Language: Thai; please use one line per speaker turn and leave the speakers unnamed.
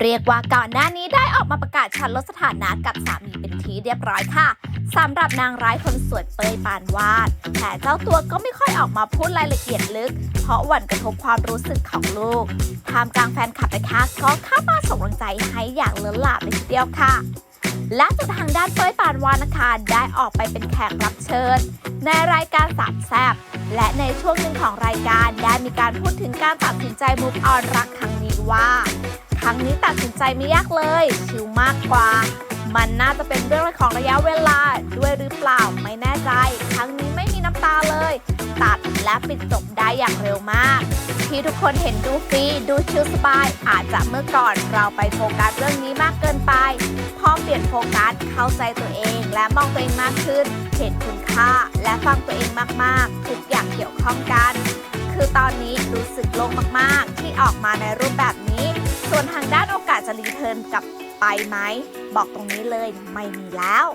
เรียกว่าก่อนหน้านี้ได้ออกมาประกาศชันลดสถานะกับสามีเป็นทีเรียบร้อยค่ะสำหรับนางร้ายคนสวยเปยปานวาด แต่เจ้าตัวก็ไม่ค่อยออกมาพูดรายละเอียดลึก เพราะหวั่นกระทบความรู้สึกของลูกทามกลางแฟนคลับนะคะก็เข้ามาส่งกำลังใจให้อย่างเล้นหลาเลยทีเดียวค่ะและสุดทางด้านเป้ยปานวานนะคะได้ออกไปเป็นแขกรับเชิญ ในรายการสามแซบและในช่วงหนึ่งของรายการได้มีการพูดถึงการตัดสินใจมุกออนรักครั้งนี้ว่า ครั้งนี้ตัดสินใจไม่ยากเลย ชิลมากกว่า มันน่าจะเป็นเรื่องของระยะเวลาด้วยหรือเปล่าไม่แน่ใจ ครั้งนี้ไม่มีน้ำตาเลย ตัดและปิดจบได้อย่างเร็วมาก ที่ทุกคนเห็นดูฟรีดูชิลสบาย อาจจะเมื่อก่อนเราไปโฟกัสเรื่องนี้มากเกินไปพอเปลี่ยนโฟกัสเข้าใจตัวเอง และมองตัวเองมากขึ้น เห็นคุณค่าและ มากๆ ทุกอย่างเกี่ยวข้องกัน คือตอนนี้รู้สึกโล่งมากๆ ที่ออกมาในรูปแบบนี้ ส่วนทางด้านโอกาสจะรีเทิร์นกลับไปไหม บอกตรงนี้เลยไม่มีแล้ว